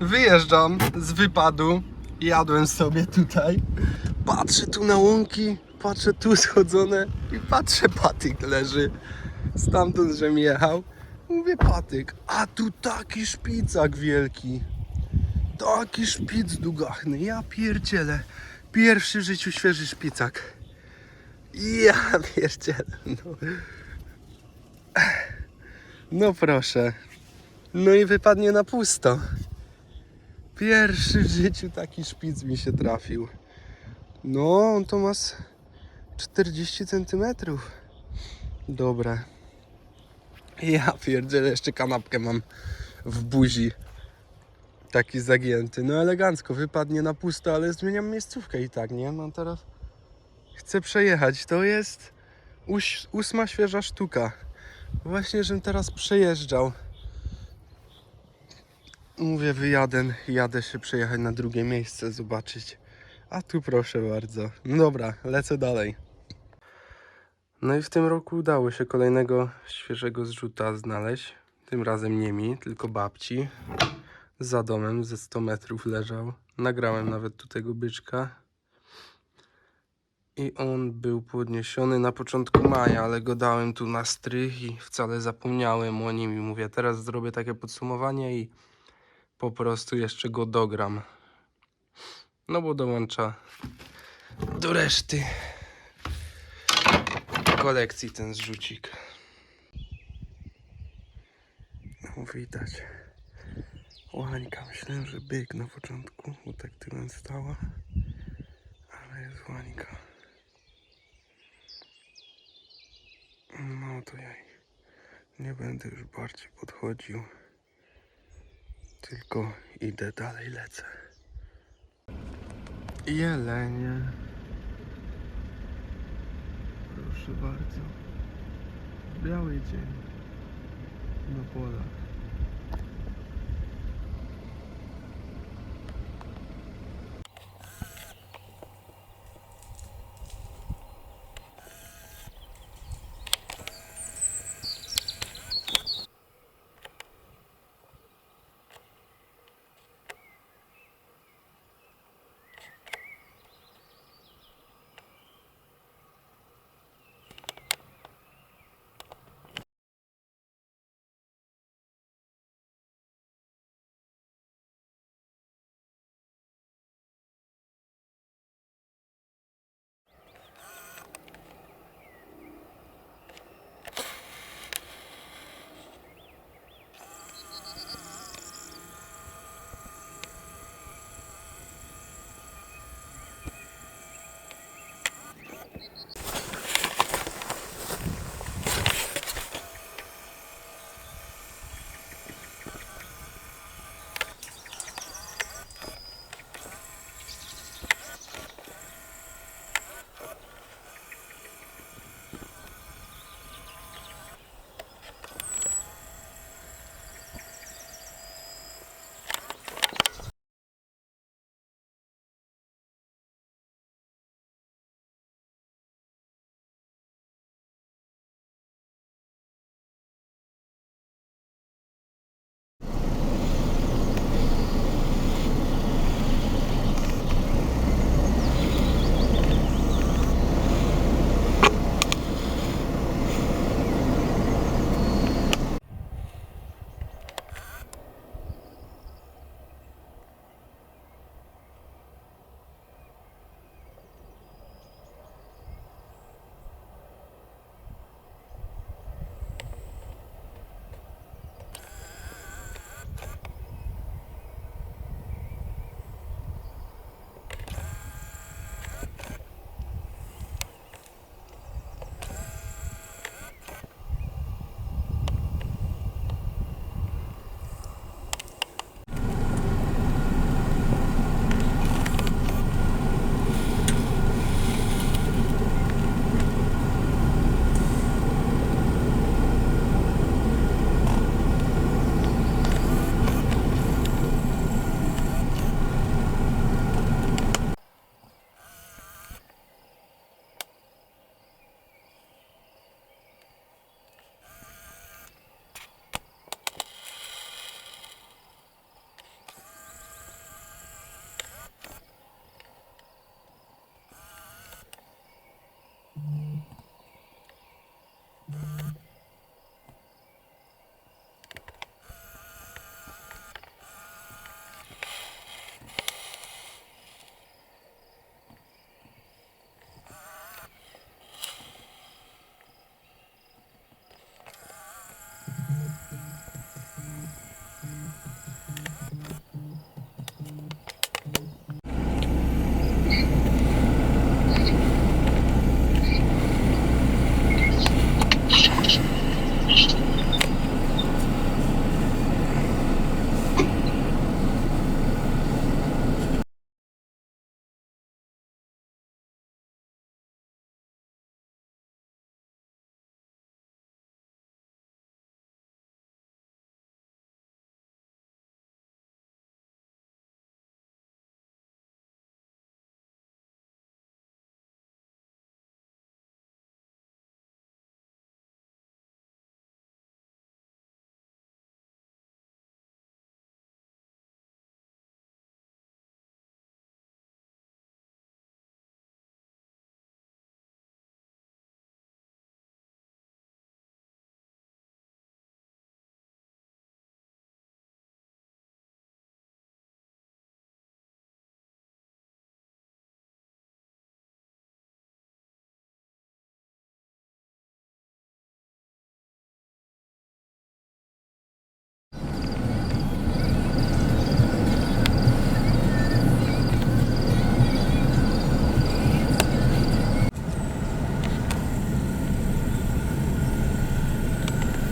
wyjeżdżam z wypadu. Jadłem sobie tutaj. Patrzę tu na łąki, patrzę tu schodzone i patrzę patyk leży. Stamtąd, żem jechał. Mówię patyk, a tu taki szpicak wielki. Taki szpic dugachny, ja pierdzielę. Pierwszy w życiu świeży szpicak. Ja pierdzielę, no. No proszę. No i wypadnie na pusto. Pierwszy w życiu taki szpic mi się trafił. No, on to ma z 40 centymetrów. Dobre. Ja pierdzielę, jeszcze kanapkę mam w buzi. Taki zagięty. No elegancko, wypadnie na pusto, ale zmieniam miejscówkę i tak, nie? No teraz chcę przejechać. To jest ósma świeża sztuka. Właśnie, żem teraz przejeżdżał. Mówię, wyjadę, jadę się przejechać na drugie miejsce, zobaczyć. A tu proszę bardzo. No dobra, lecę dalej. No i w tym roku udało się kolejnego świeżego zrzuta znaleźć. Tym razem nie mi, tylko babci. Za domem ze 100 metrów leżał. Nagrałem nawet tu tego byczka. I on był podniesiony na początku maja, ale go dałem tu na strych i wcale zapomniałem o nim. I mówię, teraz zrobię takie podsumowanie i po prostu jeszcze go dogram. No bo dołącza do reszty kolekcji ten zrzucik. No widać. Łańka, myślałem, że byk na początku, bo tak tyłem stała. Ale jest łańka. No to ja nie będę już bardziej podchodził. Tylko idę dalej, lecę. Jelenie. Proszę bardzo. Biały dzień. Na polach.